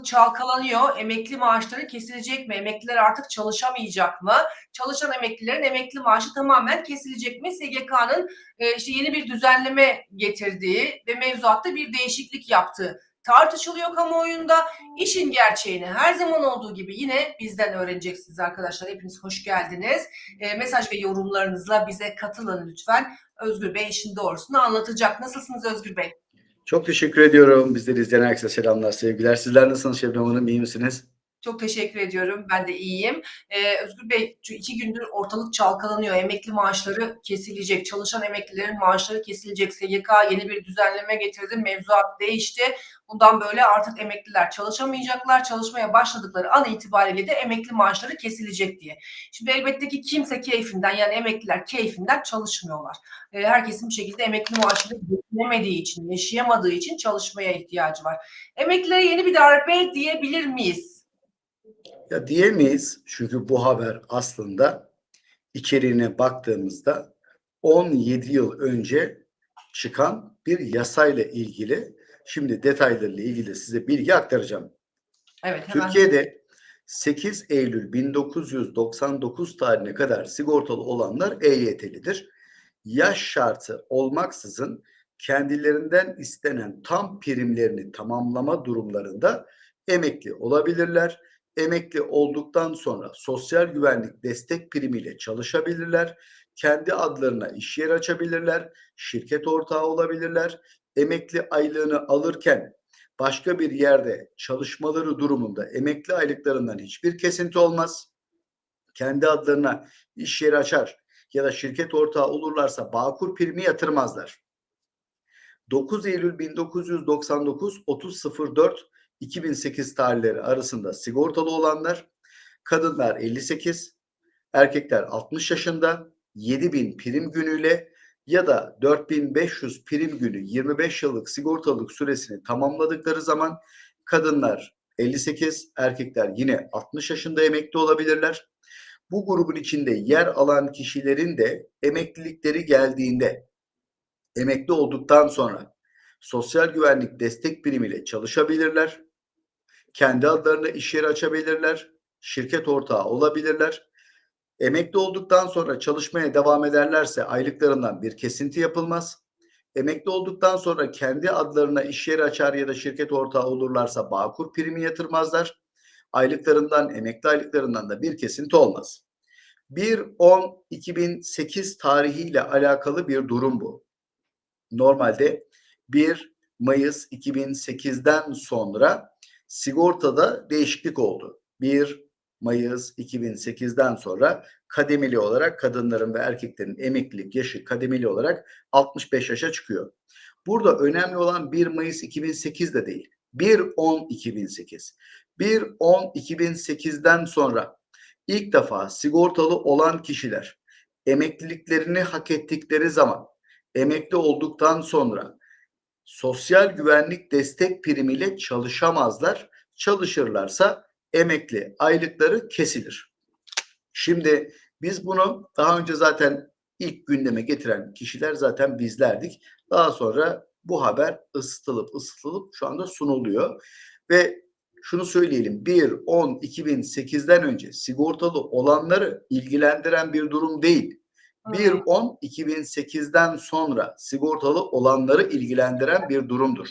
ortalık çalkalanıyor. Emekli maaşları kesilecek mi? Emekliler artık çalışamayacak mı? Çalışan emeklilerin emekli maaşı tamamen kesilecek mi? SGK'nın e, işte yeni bir düzenleme getirdiği ve mevzuatta bir değişiklik yaptığı tartışılıyor kamuoyunda. İşin gerçeğini her zaman olduğu gibi yine bizden öğreneceksiniz arkadaşlar. Hepiniz hoş geldiniz. E, mesaj ve yorumlarınızla bize katılın lütfen. Özgür Bey işin doğrusunu anlatacak. Nasılsınız Özgür Bey? Çok teşekkür ediyorum. Bizleri izleyen herkese selamlar, sevgiler. Sizler nasılsınız Şebnem Hanım? İyi misiniz? Çok teşekkür ediyorum. Ben de iyiyim. Ee, Özgür Bey iki gündür ortalık çalkalanıyor. Emekli maaşları kesilecek. Çalışan emeklilerin maaşları kesilecek. SGK yeni bir düzenleme getirdi. Mevzuat değişti. Bundan böyle artık emekliler çalışamayacaklar. Çalışmaya başladıkları an itibariyle de emekli maaşları kesilecek diye. Şimdi elbette ki kimse keyfinden yani emekliler keyfinden çalışmıyorlar. Ee, herkesin bir şekilde emekli maaşını geçinemediği için, yaşayamadığı için çalışmaya ihtiyacı var. Emeklilere yeni bir darbe diyebilir miyiz? Ya diyemeyiz çünkü bu haber aslında içeriğine baktığımızda 17 yıl önce çıkan bir yasayla ilgili. Şimdi detaylarıyla ilgili size bilgi aktaracağım. Evet hemen. Türkiye'de 8 Eylül 1999 tarihine kadar sigortalı olanlar EYT'lidir. Yaş şartı olmaksızın kendilerinden istenen tam primlerini tamamlama durumlarında emekli olabilirler. Emekli olduktan sonra sosyal güvenlik destek primiyle çalışabilirler. Kendi adlarına iş yeri açabilirler. Şirket ortağı olabilirler. Emekli aylığını alırken başka bir yerde çalışmaları durumunda emekli aylıklarından hiçbir kesinti olmaz. Kendi adlarına iş yeri açar ya da şirket ortağı olurlarsa Bağkur primi yatırmazlar. 9 Eylül 1999 30.04 2008 tarihleri arasında sigortalı olanlar kadınlar 58, erkekler 60 yaşında 7000 prim günüyle ya da 4500 prim günü 25 yıllık sigortalılık süresini tamamladıkları zaman kadınlar 58, erkekler yine 60 yaşında emekli olabilirler. Bu grubun içinde yer alan kişilerin de emeklilikleri geldiğinde emekli olduktan sonra sosyal güvenlik destek birimiyle çalışabilirler. Kendi adlarına iş yeri açabilirler. Şirket ortağı olabilirler. Emekli olduktan sonra çalışmaya devam ederlerse aylıklarından bir kesinti yapılmaz. Emekli olduktan sonra kendi adlarına iş yeri açar ya da şirket ortağı olurlarsa Bağkur primi yatırmazlar. Aylıklarından, emekli aylıklarından da bir kesinti olmaz. 1-10-2008 tarihiyle alakalı bir durum bu. Normalde 1 Mayıs 2008'den sonra sigortada değişiklik oldu. 1 Mayıs 2008'den sonra kademeli olarak kadınların ve erkeklerin emeklilik yaşı kademeli olarak 65 yaşa çıkıyor. Burada önemli olan 1 Mayıs 2008 de değil. 1-10-2008. 1-10-2008'den sonra ilk defa sigortalı olan kişiler emekliliklerini hak ettikleri zaman emekli olduktan sonra sosyal güvenlik destek primiyle çalışamazlar. Çalışırlarsa emekli aylıkları kesilir. Şimdi biz bunu daha önce zaten ilk gündeme getiren kişiler zaten bizlerdik. Daha sonra bu haber ısıtılıp ısıtılıp şu anda sunuluyor. Ve şunu söyleyelim 1-10-2008'den önce sigortalı olanları ilgilendiren bir durum değil. 1-10-2008'den sonra sigortalı olanları ilgilendiren bir durumdur.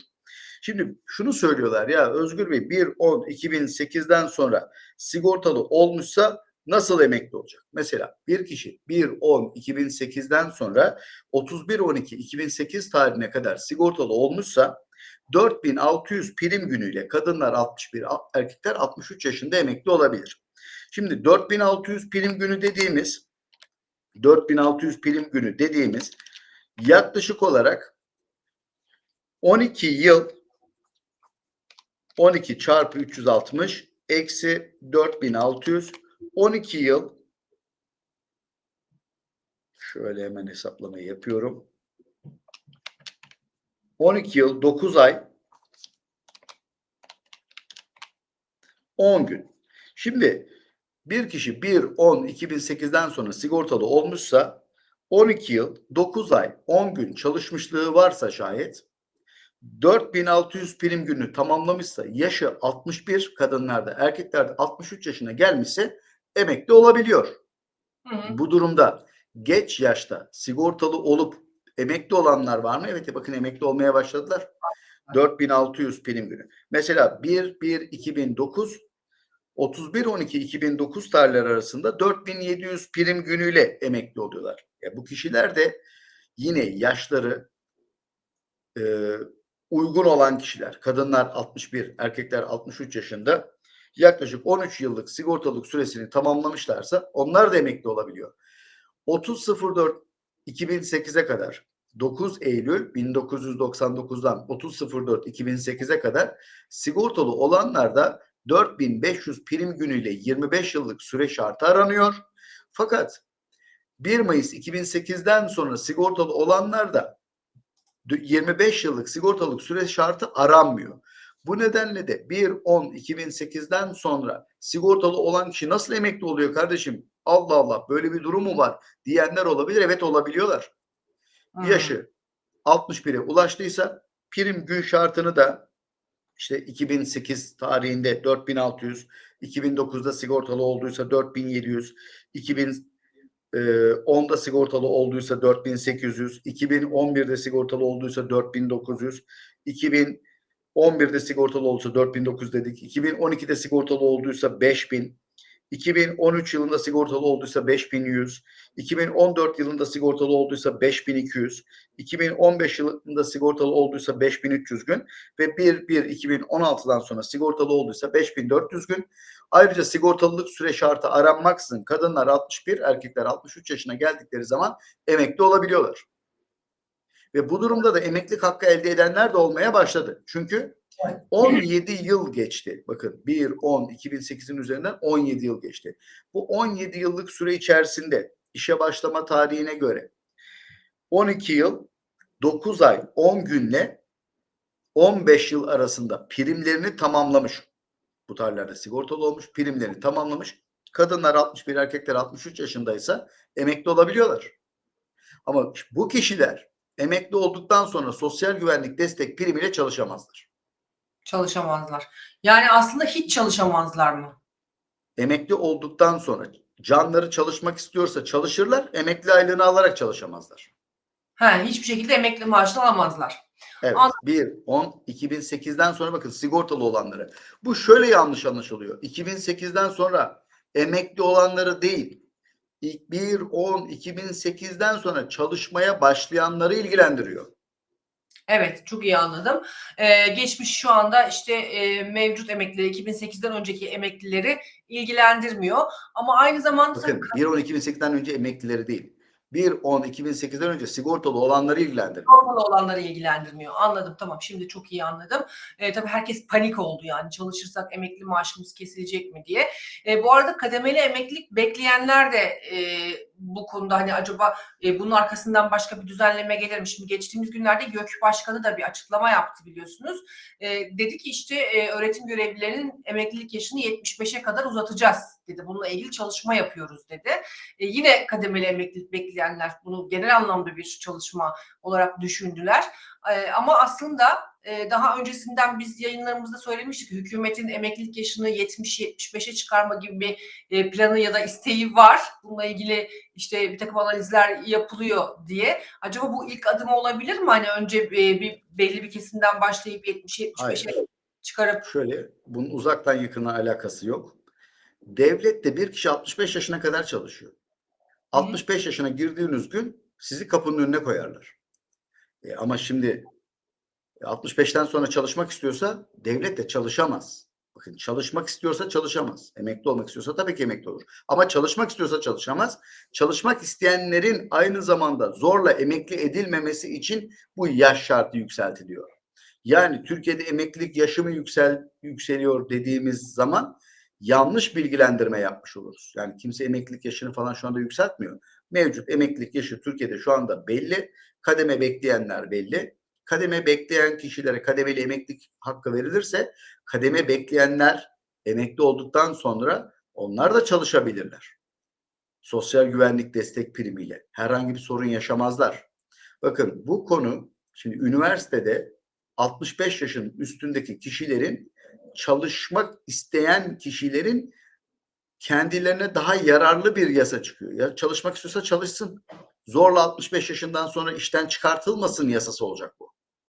Şimdi şunu söylüyorlar ya Özgür Bey 1-10-2008'den sonra sigortalı olmuşsa nasıl emekli olacak? Mesela bir kişi 1-10-2008'den sonra 31-12-2008 tarihine kadar sigortalı olmuşsa 4600 prim günüyle kadınlar 61, erkekler 63 yaşında emekli olabilir. Şimdi 4600 prim günü dediğimiz 4600 prim günü dediğimiz yaklaşık olarak 12 yıl 12 çarpı 360 eksi 4600 12 yıl şöyle hemen hesaplamayı yapıyorum. 12 yıl 9 ay 10 gün. Şimdi bir kişi 1-10-2008'den sonra sigortalı olmuşsa 12 yıl 9 ay 10 gün çalışmışlığı varsa şayet 4600 prim günü tamamlamışsa yaşı 61 kadınlarda erkeklerde 63 yaşına gelmişse emekli olabiliyor. Hı hı. Bu durumda geç yaşta sigortalı olup emekli olanlar var mı? Evet bakın emekli olmaya başladılar. 4600 prim günü. Mesela 1-1-2009 31-12-2009 tarihleri arasında 4700 prim günüyle emekli oluyorlar. Ya bu kişiler de yine yaşları e, uygun olan kişiler. Kadınlar 61, erkekler 63 yaşında yaklaşık 13 yıllık sigortalık süresini tamamlamışlarsa onlar da emekli olabiliyor. 30.04 2008'e kadar 9 Eylül 1999'dan 30.04 2008'e kadar sigortalı olanlar da 4500 prim günüyle 25 yıllık süre şartı aranıyor. Fakat 1 Mayıs 2008'den sonra sigortalı olanlar da 25 yıllık sigortalık süre şartı aranmıyor. Bu nedenle de 1-10-2008'den sonra sigortalı olan kişi nasıl emekli oluyor kardeşim? Allah Allah böyle bir durum mu var diyenler olabilir. Evet olabiliyorlar. Hı. Yaşı 61'e ulaştıysa prim gün şartını da işte 2008 tarihinde 4600, 2009'da sigortalı olduysa 4700, 2010'da sigortalı olduysa 4800, 2011'de sigortalı olduysa 4900, 2011'de sigortalı olduysa 4900 dedik, 2012'de sigortalı olduysa 5000, 2013 yılında sigortalı olduysa 5100, 2014 yılında sigortalı olduysa 5200, 2015 yılında sigortalı olduysa 5300 gün ve 1-1-2016'dan sonra sigortalı olduysa 5400 gün. Ayrıca sigortalılık süre şartı aranmaksızın kadınlar 61, erkekler 63 yaşına geldikleri zaman emekli olabiliyorlar. Ve bu durumda da emeklilik hakkı elde edenler de olmaya başladı. Çünkü 17 yıl geçti. Bakın 1, 10, 2008'in üzerinden 17 yıl geçti. Bu 17 yıllık süre içerisinde işe başlama tarihine göre 12 yıl 9 ay 10 günle 15 yıl arasında primlerini tamamlamış. Bu tarihlerde sigortalı olmuş, primlerini tamamlamış. Kadınlar 61, erkekler 63 yaşındaysa emekli olabiliyorlar. Ama bu kişiler emekli olduktan sonra sosyal güvenlik destek primiyle çalışamazlar. Çalışamazlar. Yani aslında hiç çalışamazlar mı? Emekli olduktan sonra canları çalışmak istiyorsa çalışırlar, emekli aylığını alarak çalışamazlar. He, hiçbir şekilde emekli maaşını alamazlar. Evet. An- 1, 10, 2008'den sonra bakın sigortalı olanları. Bu şöyle yanlış anlaşılıyor. 2008'den sonra emekli olanları değil. İlk 1, 10, 2008'den sonra çalışmaya başlayanları ilgilendiriyor. Evet, çok iyi anladım. Ee, geçmiş şu anda işte e, mevcut emeklileri, 2008'den önceki emeklileri ilgilendirmiyor. Ama aynı zamanda Bakın 1, 10, 2008'den önce emeklileri değil. 1, 10, 2008'den önce sigortalı olanları ilgilendiriyor. Normal olanları ilgilendirmiyor. Anladım tamam şimdi çok iyi anladım. E, tabii herkes panik oldu yani çalışırsak emekli maaşımız kesilecek mi diye. E, bu arada kademeli emeklilik bekleyenler de e, bu konuda hani acaba e, bunun arkasından başka bir düzenleme gelir mi? Şimdi geçtiğimiz günlerde YÖK Başkanı da bir açıklama yaptı biliyorsunuz. E, dedi ki işte e, öğretim görevlilerinin emeklilik yaşını 75'e kadar uzatacağız dedi. Bununla ilgili çalışma yapıyoruz dedi. E, yine kademeli emeklilik bekleyenler bunu genel anlamda bir çalışma olarak düşündüler. E, ama aslında e, daha öncesinden biz yayınlarımızda söylemiştik hükümetin emeklilik yaşını 70-75'e çıkarma gibi bir e, planı ya da isteği var. Bununla ilgili işte bir takım analizler yapılıyor diye. Acaba bu ilk adım olabilir mi? Hani önce e, bir belli bir kesimden başlayıp 70-75'e Hayır. çıkarıp Şöyle bunun uzaktan yakına alakası yok. Devlette bir kişi 65 yaşına kadar çalışıyor. 65 yaşına girdiğiniz gün sizi kapının önüne koyarlar. E, ama şimdi 65'ten sonra çalışmak istiyorsa devlet de çalışamaz. Bakın çalışmak istiyorsa çalışamaz. Emekli olmak istiyorsa tabii ki emekli olur. Ama çalışmak istiyorsa çalışamaz. Çalışmak isteyenlerin aynı zamanda zorla emekli edilmemesi için bu yaş şartı yükseltiliyor. Yani Türkiye'de emeklilik yaşı mı yüksel, yükseliyor dediğimiz zaman yanlış bilgilendirme yapmış oluruz. Yani kimse emeklilik yaşını falan şu anda yükseltmiyor. Mevcut emeklilik yaşı Türkiye'de şu anda belli. Kademe bekleyenler belli. Kademe bekleyen kişilere kademeli emeklilik hakkı verilirse kademe bekleyenler emekli olduktan sonra onlar da çalışabilirler. Sosyal güvenlik destek primiyle herhangi bir sorun yaşamazlar. Bakın bu konu şimdi üniversitede 65 yaşın üstündeki kişilerin çalışmak isteyen kişilerin kendilerine daha yararlı bir yasa çıkıyor. Ya çalışmak istiyorsa çalışsın. Zorla 65 yaşından sonra işten çıkartılmasın yasası olacak bu.